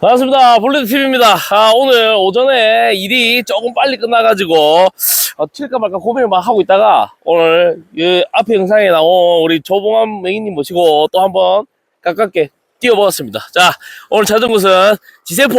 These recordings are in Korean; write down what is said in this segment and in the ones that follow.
반갑습니다. 볼리드TV입니다. 아, 오늘 오전에 일이 조금 빨리 끝나가지고, 어, 칠까 말까 고민을 막 하고 있다가, 오늘, 이 앞에 영상에 나온 우리 조봉암 메인님 모시고 또 한번 가깝게 뛰어보았습니다. 자, 오늘 찾은 곳은 지세포.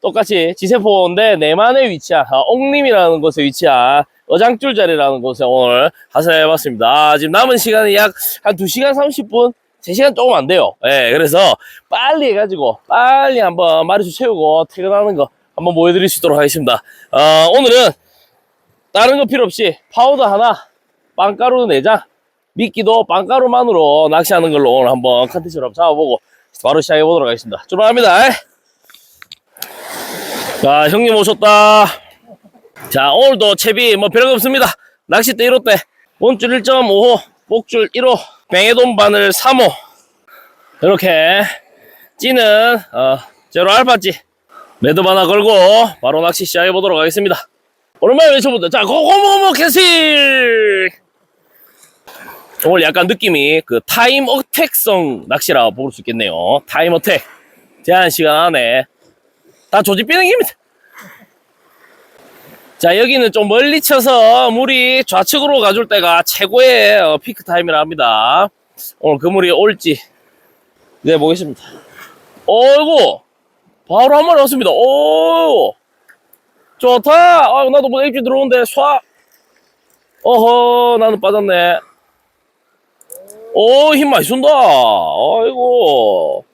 똑같이 지세포인데 내만에 위치한, 아, 옥림이라는 곳에 위치한 어장줄 자리라는 곳에 오늘 하사해봤습니다. 아, 지금 남은 시간이 약 한 2시간 30분? 3시간 조금 안 돼요. 예, 그래서 빨리 해가지고 빨리 한번 마리수 채우고 퇴근하는 거 한번 보여드릴 수 있도록 하겠습니다. 어, 오늘은 다른 거 필요 없이 파우더 하나, 빵가루 4장, 미끼도 빵가루만으로 낚시하는 걸로 오늘 한번 컨텐츠로 한번 잡아보고 바로 시작해 보도록 하겠습니다. 출발합니다. 자, 형님 오셨다. 자, 오늘도 채비 뭐 별거 없습니다. 낚싯대 1호 대, 원줄 1.5호, 목줄 1호, 뱅에돈 바늘 3호. 이렇게 찌는 어, 제로 알파찌 매듭 하나 걸고 바로 낚시 시작해 보도록 하겠습니다. 오랜만에 외쳐보자. 자, 고고모모 캐슬! 오늘 약간 느낌이 그 타임 어택성 낚시라 볼수 있겠네요. 타임 어택. 제한 시간 안에 다 조집비는 겁니다. 자, 여기는 좀 멀리 쳐서 물이 좌측으로 가줄 때가 최고의 어, 피크 타임이라 합니다. 오늘 그 물이 올지 네 보겠습니다. 어이구 바로 한 마리 왔습니다. 오 좋다. 아 나도 뭐 입질 들어오는데 쏴. 어허 나는 빠졌네. 오 힘 많이 쏜다. 아이고.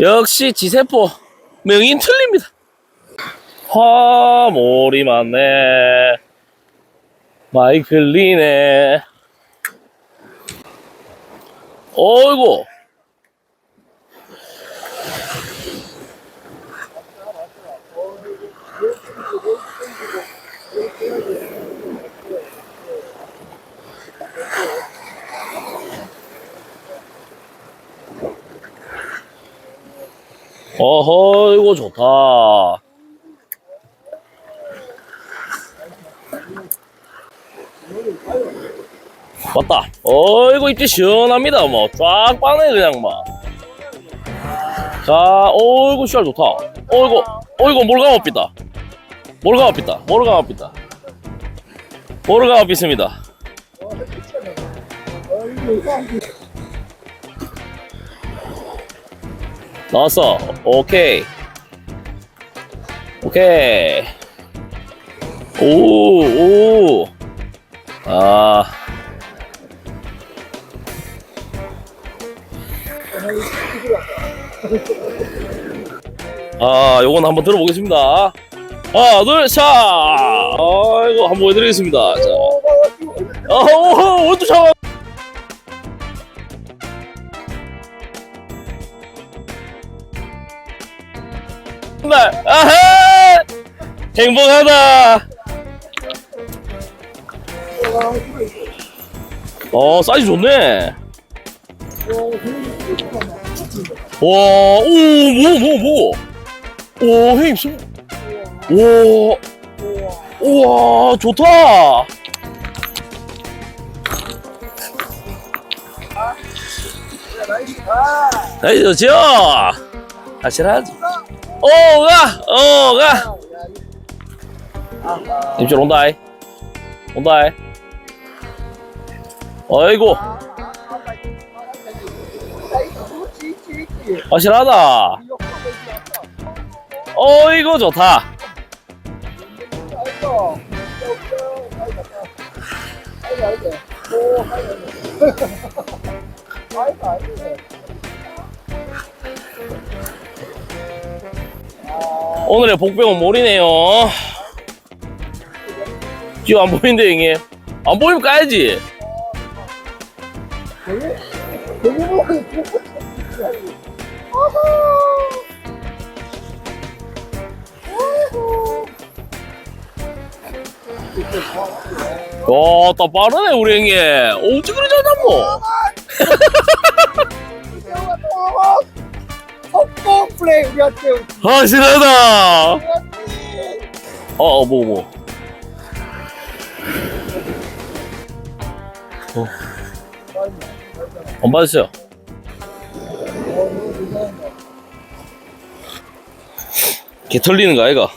역시 지세포 명인 틀립니다. 화몰이 많네. 마이클 리네. 어이구. 어허, 이거 좋다. 맞다. 어이구, 입질 시원합니다. 뭐, 쫙 빠네, 그냥 막. 자, 어이구, 씨알 좋다. 어이구, 어이구, 몰가마 삐다. 몰가마 삐다. 몰가마 삐다. 몰가마 삐습니다. 나왔어. 오케이. 오케이. 오, 오. 아. 아, 요건 한번 들어보겠습니다. 하나, 둘, 샷! 아이고, 한번 보여드리겠습니다. 자. 아, 오, 원투 샷! 정말, 아하! 행복하다! 어, 사이즈 좋네. 와, 오, 뭐, 뭐, 뭐. 오, 형님, 심, 오, 우와, 좋다. 나이스 좋죠? 확실하지? 오, 가! 오, 가! 입질 온다이. 온다이. 어이구. 확실하다. 어이구, 좋다. 오늘의 복병은 몰이네요. 지금 안 보이는데, 형님. 안 보이면 까야지. 와, 딱 빠르네, 우리 형님. 어찌 그리 잘잡고 속공 플레이 우리한테 아, 신나다. 어, 어, 뭐, 뭐. 어. 안 받았어요. 개 털리는 거 아이가?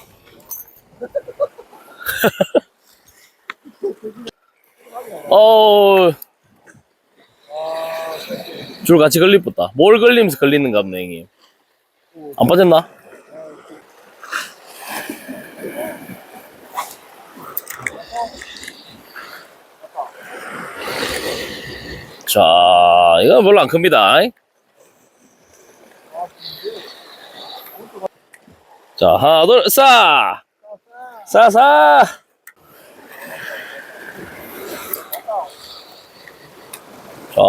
어, 줄 같이 걸리겠다. 뭘 걸리면서 걸리는가 보네, 형님. 안 빠졌나? 자, 이거 별로 안 큽니다. 자, 하나, 둘, 싸! 싸, 싸! 자,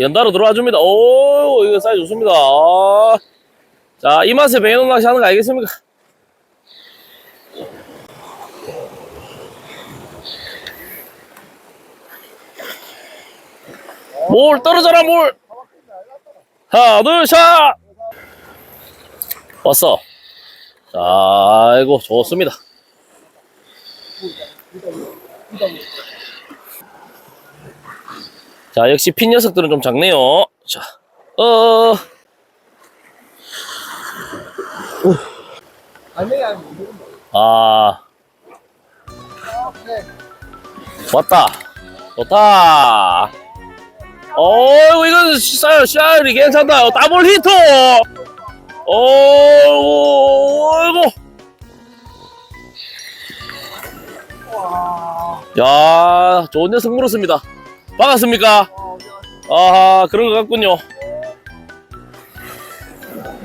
연달아 들어와 줍니다. 오, 이거 사이즈 좋습니다. 자, 이 맛에 배너 낚시 하는 거 알겠습니까? 몰 떨어져라 몰. 하나 둘샷! 왔어. 자 아이고 좋습니다. 자 역시 핀 녀석들은 좀 작네요. 자 어 아. 왔다. 좋다. 어이구 이거 싸요 샤이 괜찮다. 더블 히트. 어이구 와야 좋은 녀석 물었습니다. 반갑습니까? 아 그런 것 같군요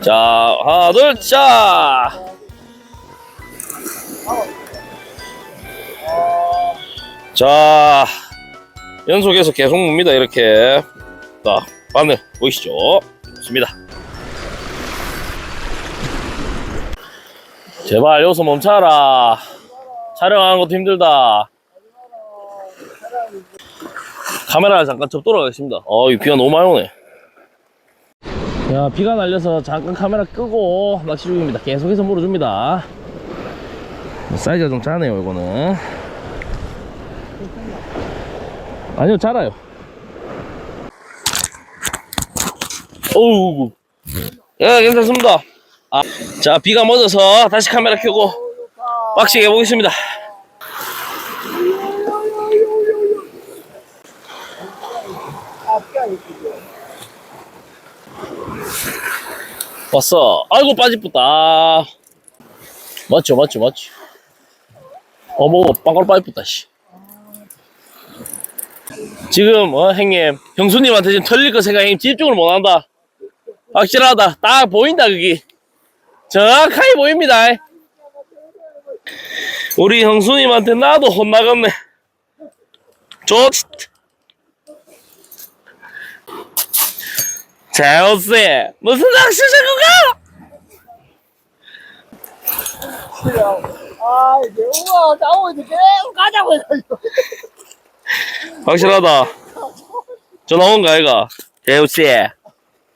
자 하나 둘 자! 자 연속해서 계속 묵니다 이렇게. 자 바늘 보이시죠? 좋습니다. 제발 여기서 멈춰라. 촬영하는 것도 힘들다. 카메라 잠깐 접도록 하겠습니다. 어, 이 비가 너무 많이 오네 야 비가 날려서 잠깐 카메라 끄고 낚시 중입니다. 계속해서 물어줍니다. 사이즈가 좀 작네요 이거는. 아니요 작아요. 어우. 예 괜찮습니다. 아, 자 비가 멎어서 다시 카메라 켜고 빡시게 해보겠습니다 앞이 아니고 왔어. 아이고 빠집었다. 맞죠 맞죠 맞죠. 어머 빵가루 빠집었다 씨. 지금 어 형님 형수님한테 지금 털릴 거 생각 형님 집중을 못한다. 확실하다. 딱 보인다 그게. 정확하게 보입니다. 우리 형수님한테 나도 혼나겠네. 좋 자오세 무슨 아 나오고 있는데 계속 가자고 확실하다. 전화 온거 아이가? 재우씨.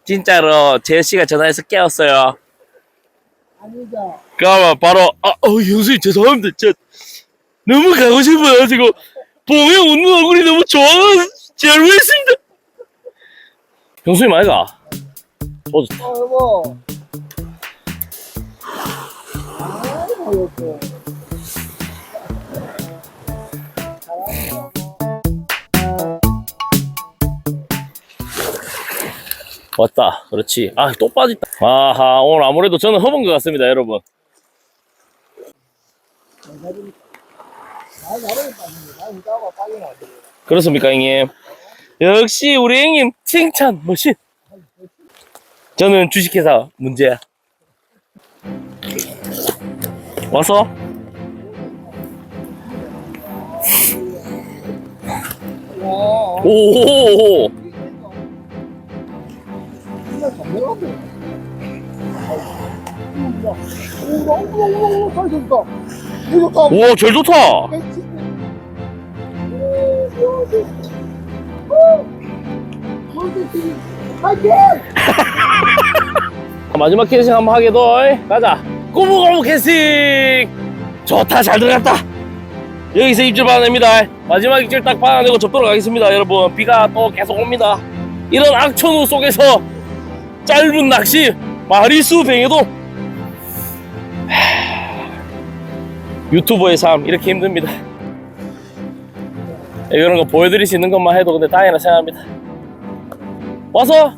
진짜로 재우씨가 전화해서 깨웠어요. 아니다 그러면 바로, 아, 어, 형수님 죄송합니다. 저, 너무 가고 싶어가지고, 보면 웃는 얼굴이 너무 좋아서 잘 보였습니다. 형수님 아이가? 어, 어 여보 아이고 여보 왔다. 그렇지. 아, 또 빠졌다. 아하, 오늘 아무래도 저는 허본 것 같습니다, 여러분. 아 그렇습니까, 형님? 역시 우리 형님 칭찬 멋진. 저는 주식회사 문제야. 왔어? 와 오오오. 진짜 잘 내려갔네 오잘 좋다. 파이팅! 마지막 캐스팅 한번 하게 도 가자. 꼬부꼬부 캐스팅. 좋다, 잘 들어갔다. 여기서 입질 받아냅니다. 마지막 입질 딱 받아내고 접도록 하겠습니다. 여러분 비가 또 계속 옵니다. 이런 악천후 속에서 짧은 낚시 마리수 뱅에도 유튜버의 삶 이렇게 힘듭니다. 이런 거 보여드릴 수 있는 것만 해도 근데 다행이라 생각합니다. 와서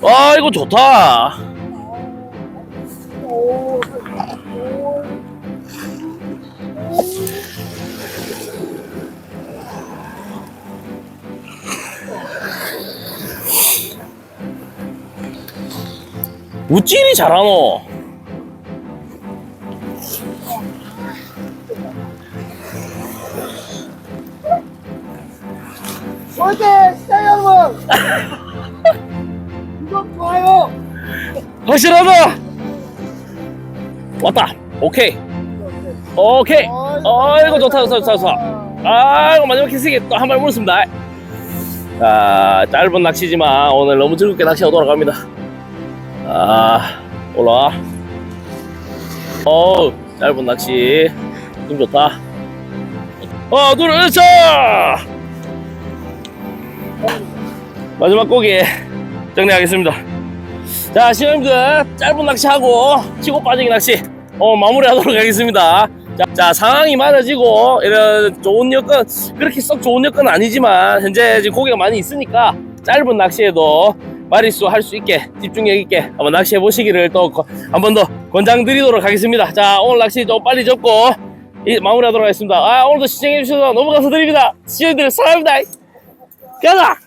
와 이거 좋다. 우찌리 잘하노. 확실하다. 왔다. 오케이. 오케이. 아이고 좋다 좋다 좋다 좋다. 아이고 마지막 키스기 또 한 발 물었습니다. 자 짧은 낚시지만 오늘 너무 즐겁게 낚시하고 돌아갑니다. 아 올라와. 어우 짧은 낚시 힘 좋다. 하나 둘 자. 마지막 고기 정리하겠습니다. 자, 시험들 짧은 낚시하고 치고 빠지기 낚시 어, 마무리하도록 하겠습니다. 자, 자, 상황이 많아지고 이런 좋은 여건 그렇게 썩 좋은 여건은 아니지만 현재 지금 고기가 많이 있으니까 짧은 낚시에도 마리수 할 수 있게 집중력 있게 한번 낚시해 보시기를 또 한 번 더 권장드리도록 하겠습니다. 자, 오늘 낚시 좀 빨리 접고 이, 마무리하도록 하겠습니다. 아, 오늘도 시청해 주셔서 너무 감사드립니다. 시청자들 사랑합니다. 가자!